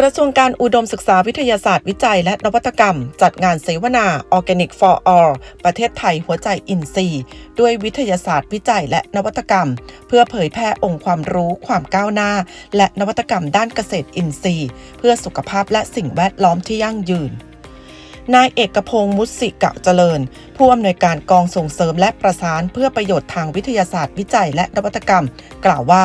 กระทรวงการอุดมศึกษาวิทยาศาสตร์วิจัยและนวัตกรรม จัดงานเสวนา Organic for All ประเทศไทยหัวใจอินทรีย์ด้วยวิทยาศาสตร์วิจัยและนวัตกรรม เพื่อเผยแพร่องค์ความรู้ความก้าวหน้า และนวัตกรรมด้านเกษตรอินทรีย์ เพื่อสุขภาพและสิ่งแวดล้อมที่ยั่งยืน นายเอกพงศ์มุสิกะเจริญ ผู้อำนวยการกองส่งเสริมและประสานเพื่อประโยชน์ทางวิทยาศาสตร์วิจัยและนวัตกรรม กล่าวว่า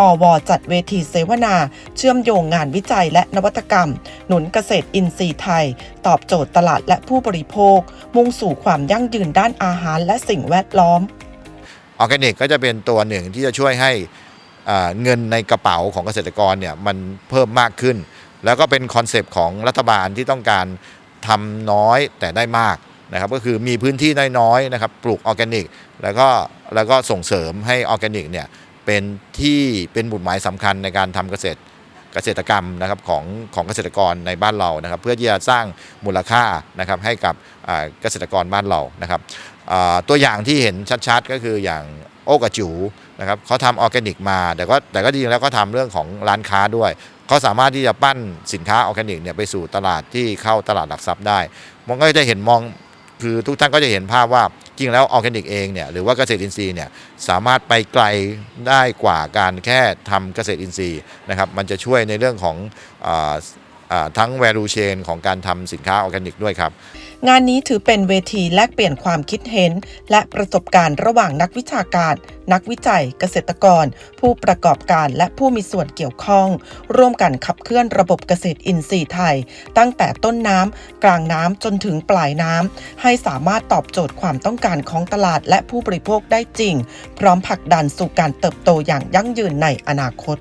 อวจัดเวทีเสวนา เชื่อมโยงงานวิจัยและนวัตกรรม หนุนเกษตรอินทรีย์ไทย ตอบโจทย์ตลาดและผู้บริโภค มุ่งสู่ความยั่งยืนด้านอาหารและสิ่งแวดล้อมออร์แกนิกก็จะเป็นตัวหนึ่งที่จะช่วยให้เงินในกระเป๋าของเกษตรกรเนี่ยมันเพิ่มมากขึ้น แล้วก็เป็นคอนเซปต์ของรัฐบาลที่ต้องการ ทำน้อยแต่ได้มากนะครับก็คือมีพื้นที่น้อยๆนะครับปลูกออร์แกนิก แล้วก็แล้วก็ส่งเสริมให้ออร์แกนิกเนี่ยเป็นที่เป็นบุตรหมายสำคัญในการทำเกษตรเกษตรกรรมนะครับของของเกษตรกรในบ้านเรานะครับ เพื่อที่จะสร้างมูลค่านะครับให้กับเกษตรกรบ้านเรานะครับตัวอย่างที่เห็นชัดๆ ก็คืออย่างโอกระจูนะครับเขาทำออร์แกนิกมา แต่ก็แต่ก็จริงแล้วก็ทำเรื่องของร้านค้าด้วย เขาสามารถที่จะปั้นสินค้าออร์แกนิกเนี่ยไปสู่ตลาดที่เข้าตลาดหลักทรัพย์ได้ มันก็จะเห็นมองคือทุกท่านก็จะเห็นภาพว่าจริงแล้วออร์แกนิกเองเนี่ยหรือว่าเกษตรอินทรีย์เนี่ยสามารถไปไกลได้กว่าการแค่ทำเกษตรอินทรีย์นะครับมันจะช่วยในเรื่องของอ ทั้ง value chain ของการทำสินค้าออร์แกนิกด้วยครับ งานนี้ถือเป็นเวทีแลกเปลี่ยนความคิดเห็น และประสบการณ์ระหว่างนักวิชาการ นักวิจัย เกษตรกร ผู้ประกอบการและผู้มีส่วนเกี่ยวข้อง ร่วมกันขับเคลื่อนระบบเกษตรอินทรีย์ไทย ตั้งแต่ต้นน้ำกลางน้ำจนถึงปลายน้ำให้สามารถตอบโจทย์ความต้องการของตลาดและผู้บริโภคได้จริง พร้อมผลักดันสู่การเติบโตอย่างยั่งยืนในอนาคต